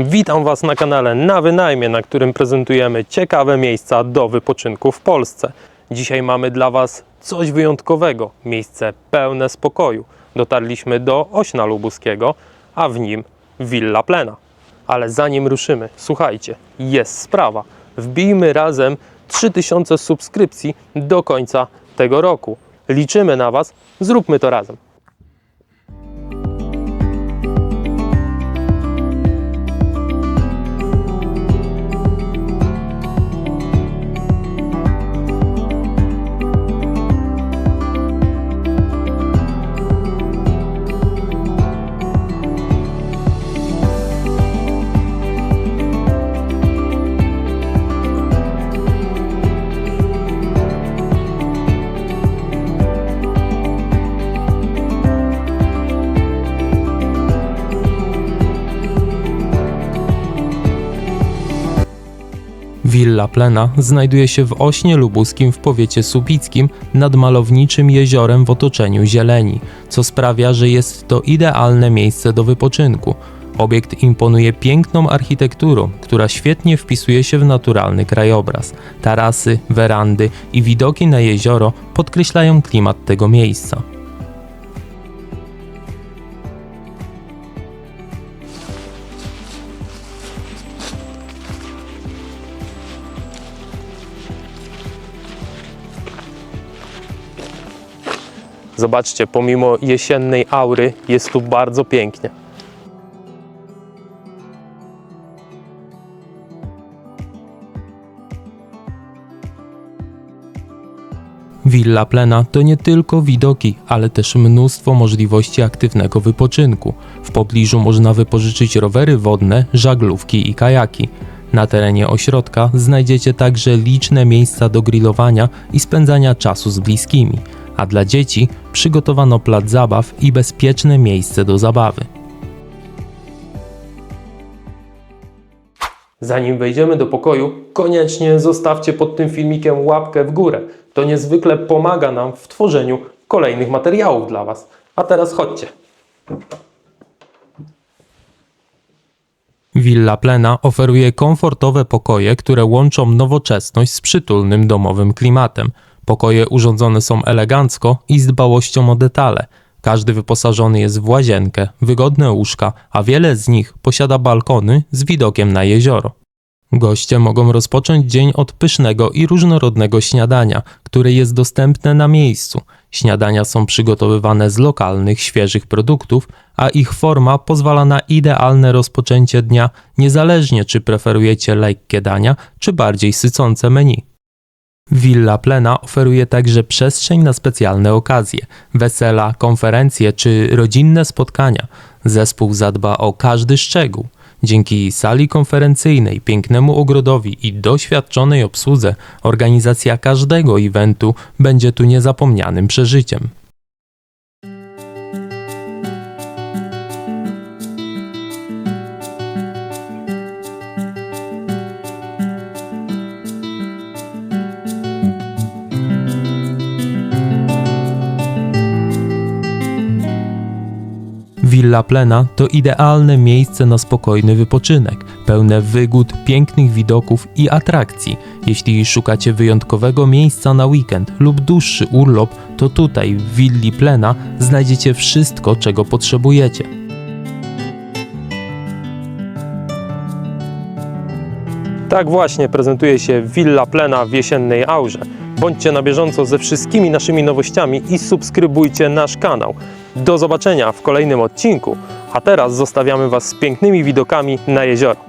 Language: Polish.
Witam Was na kanale Na Wynajmie, na którym prezentujemy ciekawe miejsca do wypoczynku w Polsce. Dzisiaj mamy dla Was coś wyjątkowego, miejsce pełne spokoju. Dotarliśmy do Ośna Lubuskiego, a w nim Villa Plena. Ale zanim ruszymy, słuchajcie, jest sprawa. Wbijmy razem 3000 subskrypcji do końca tego roku. Liczymy na Was, zróbmy to razem. Willa Plena znajduje się w Ośnie Lubuskim w powiecie słupickim nad malowniczym jeziorem w otoczeniu zieleni, co sprawia, że jest to idealne miejsce do wypoczynku. Obiekt imponuje piękną architekturą, która świetnie wpisuje się w naturalny krajobraz. Tarasy, werandy i widoki na jezioro podkreślają klimat tego miejsca. Zobaczcie, pomimo jesiennej aury jest tu bardzo pięknie. Villa Plena to nie tylko widoki, ale też mnóstwo możliwości aktywnego wypoczynku. W pobliżu można wypożyczyć rowery wodne, żaglówki i kajaki. Na terenie ośrodka znajdziecie także liczne miejsca do grillowania i spędzania czasu z bliskimi, a dla dzieci przygotowano plac zabaw i bezpieczne miejsce do zabawy. Zanim wejdziemy do pokoju, koniecznie zostawcie pod tym filmikiem łapkę w górę. To niezwykle pomaga nam w tworzeniu kolejnych materiałów dla Was. A teraz chodźcie. Villa Plena oferuje komfortowe pokoje, które łączą nowoczesność z przytulnym domowym klimatem. Pokoje urządzone są elegancko i z dbałością o detale. Każdy wyposażony jest w łazienkę, wygodne łóżka, a wiele z nich posiada balkony z widokiem na jezioro. Goście mogą rozpocząć dzień od pysznego i różnorodnego śniadania, które jest dostępne na miejscu. Śniadania są przygotowywane z lokalnych, świeżych produktów, a ich forma pozwala na idealne rozpoczęcie dnia, niezależnie czy preferujecie lekkie dania, czy bardziej sycące menu. Villa Plena oferuje także przestrzeń na specjalne okazje, wesela, konferencje czy rodzinne spotkania. Zespół zadba o każdy szczegół. Dzięki sali konferencyjnej, pięknemu ogrodowi i doświadczonej obsłudze, organizacja każdego eventu będzie tu niezapomnianym przeżyciem. Villa Plena to idealne miejsce na spokojny wypoczynek, pełne wygód, pięknych widoków i atrakcji. Jeśli szukacie wyjątkowego miejsca na weekend lub dłuższy urlop, to tutaj w Willi Plena znajdziecie wszystko, czego potrzebujecie. Tak właśnie prezentuje się Villa Plena w jesiennej aurze. Bądźcie na bieżąco ze wszystkimi naszymi nowościami i subskrybujcie nasz kanał. Do zobaczenia w kolejnym odcinku, a teraz zostawiamy Was z pięknymi widokami na jezioro.